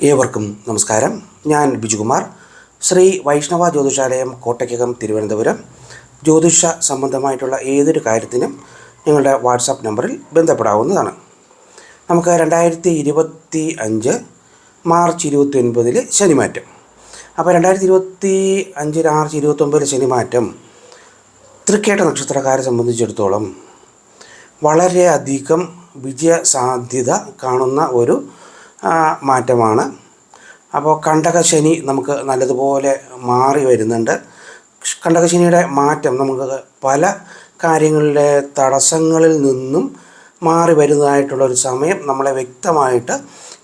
ഏവർക്കും നമസ്കാരം. ഞാൻ ബിജുകുമാർ. ശ്രീ വൈഷ്ണവ ജ്യോതിഷാലയം കോട്ടയ്ക്കകം തിരുവനന്തപുരം. ജ്യോതിഷ സംബന്ധമായിട്ടുള്ള ഏതൊരു കാര്യത്തിനും ഞങ്ങളുടെ വാട്സാപ്പ് നമ്പറിൽ ബന്ധപ്പെടാവുന്നതാണ്. നമുക്ക് രണ്ടായിരത്തി ഇരുപത്തി അഞ്ച് മാർച്ച് ഇരുപത്തി ഒൻപതിൽ ശനിമാറ്റം. അപ്പോൾ രണ്ടായിരത്തി ഇരുപത്തി അഞ്ച് മാർച്ച് ഇരുപത്തൊമ്പതിൽ ശനിമാറ്റം തൃക്കേട്ട നക്ഷത്രക്കാരെ സംബന്ധിച്ചിടത്തോളം വളരെയധികം വിജയ സാധ്യത കാണുന്ന ഒരു മാറ്റമാണ്. അപ്പോൾ കണ്ടകശനി നമുക്ക് നല്ലതുപോലെ മാറി വരുന്നുണ്ട്. കണ്ടകശനിയുടെ മാറ്റം നമുക്ക് പല കാര്യങ്ങളിലെ തടസ്സങ്ങളിൽ നിന്നും മാറി വരുന്നതായിട്ടുള്ള ഒരു സമയം നമ്മളെ വ്യക്തമായിട്ട്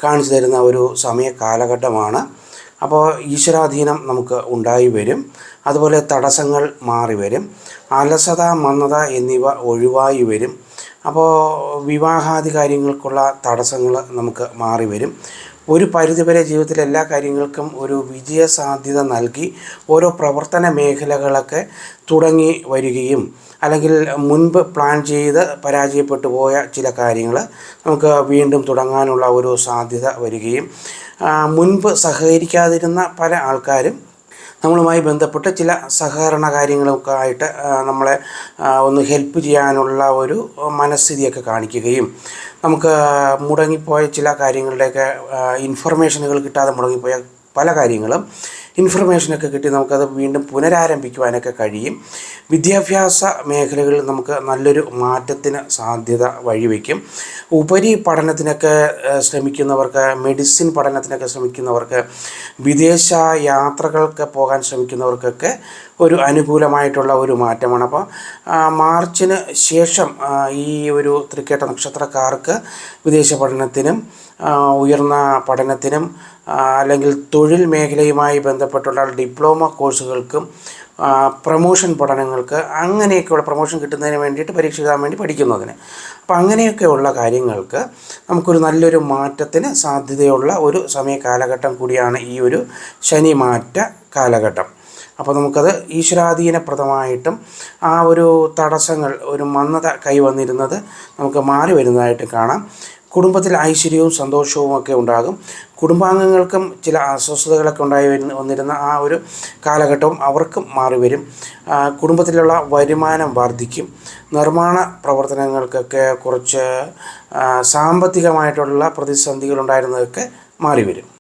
കാണിച്ചു തരുന്ന ഒരു സമയ കാലഘട്ടമാണ്. അപ്പോൾ ഈശ്വരാധീനം നമുക്ക് ഉണ്ടായി വരും. അതുപോലെ തടസ്സങ്ങൾ മാറി വരും. അലസത മന്ദത എന്നിവ ഒഴിവായി വരും. അപ്പോൾ വിവാഹാദി കാര്യങ്ങൾക്കുള്ള തടസ്സങ്ങൾ നമുക്ക് മാറി വരും. ഒരു പരിധിവരെ ജീവിതത്തിലെ എല്ലാ കാര്യങ്ങൾക്കും ഒരു വിജയ സാധ്യത നൽകി ഓരോ പ്രവർത്തന മേഖലകളൊക്കെ തുടങ്ങി വരികയും അല്ലെങ്കിൽ മുൻപ് പ്ലാൻ ചെയ്ത് പരാജയപ്പെട്ടു പോയ ചില കാര്യങ്ങൾ നമുക്ക് വീണ്ടും തുടങ്ങാനുള്ള ഒരു സാധ്യത വരികയും മുൻപ് സഹകരിക്കാതിരുന്ന പല ആൾക്കാരും നമ്മളുമായി ബന്ധപ്പെട്ട് ചില സഹകരണ കാര്യങ്ങളൊക്കെ ആയിട്ട് നമ്മളെ ഒന്ന് ഹെൽപ്പ് ചെയ്യാനുള്ള ഒരു മനസ്ഥിതിയൊക്കെ കാണിക്കുകയും നമുക്ക് മുടങ്ങിപ്പോയ ചില കാര്യങ്ങളുടെയൊക്കെ ഇൻഫർമേഷനുകൾ കിട്ടാതെ മുടങ്ങിപ്പോയ പല കാര്യങ്ങളും ഇൻഫർമേഷനൊക്കെ കിട്ടി നമുക്കത് വീണ്ടും പുനരാരംഭിക്കുവാനൊക്കെ കഴിയും. വിദ്യാഭ്യാസ മേഖലകളിൽ നമുക്ക് നല്ലൊരു മാറ്റത്തിന് സാധ്യത വഴിവെക്കും. ഉപരി പഠനത്തിനൊക്കെ ശ്രമിക്കുന്നവർക്ക് മെഡിസിൻ പഠനത്തിനൊക്കെ ശ്രമിക്കുന്നവർക്ക് വിദേശ യാത്രകൾക്ക് പോകാൻ ശ്രമിക്കുന്നവർക്കൊക്കെ ഒരു അനുകൂലമായിട്ടുള്ള ഒരു മാറ്റമാണ്. അപ്പോൾ മാർച്ചിന് ശേഷം ഈ ഒരു തൃക്കേട്ട നക്ഷത്രക്കാർക്ക് വിദേശ പഠനത്തിനും ഉയർന്ന പഠനത്തിനും അല്ലെങ്കിൽ തൊഴിൽ മേഖലയുമായി ബന്ധപ്പെട്ടുള്ള ഡിപ്ലോമ കോഴ്സുകൾക്കും പ്രൊമോഷൻ പഠനങ്ങൾക്ക് അങ്ങനെയൊക്കെയുള്ള പ്രൊമോഷൻ കിട്ടുന്നതിന് വേണ്ടിയിട്ട് പരീക്ഷ എഴുതാൻ വേണ്ടി പഠിക്കുന്നതിന്. അപ്പോൾ അങ്ങനെയൊക്കെയുള്ള കാര്യങ്ങൾക്ക് നമുക്കൊരു നല്ലൊരു മാറ്റത്തിന് സാധ്യതയുള്ള ഒരു സമയ കാലഘട്ടം കൂടിയാണ് ഈ ഒരു ശനി മാറ്റ കാലഘട്ടം. അപ്പോൾ നമുക്കത് ഈശ്വരാധീനപ്രദമായിട്ടും ആ ഒരു തടസ്സങ്ങൾ ഒരു മന്ദത കൈവന്നിരുന്നത് നമുക്ക് മാറി വരുന്നതായിട്ട് കാണാം. കുടുംബത്തിൽ ഐശ്വര്യവും സന്തോഷവും ഒക്കെ ഉണ്ടാകും. കുടുംബാംഗങ്ങൾക്കും ചില അസ്വസ്ഥതകളൊക്കെ ഉണ്ടായി വരുന്ന വന്നിരുന്ന ആ ഒരു കാലഘട്ടവും അവർക്കും മാറി വരും. കുടുംബത്തിലുള്ള വരുമാനം വർദ്ധിക്കും. നിർമ്മാണ പ്രവർത്തനങ്ങൾക്കൊക്കെ കുറച്ച് സാമ്പത്തികമായിട്ടുള്ള പ്രതിസന്ധികൾ ഉണ്ടായിരുന്നതൊക്കെ മാറി വരും.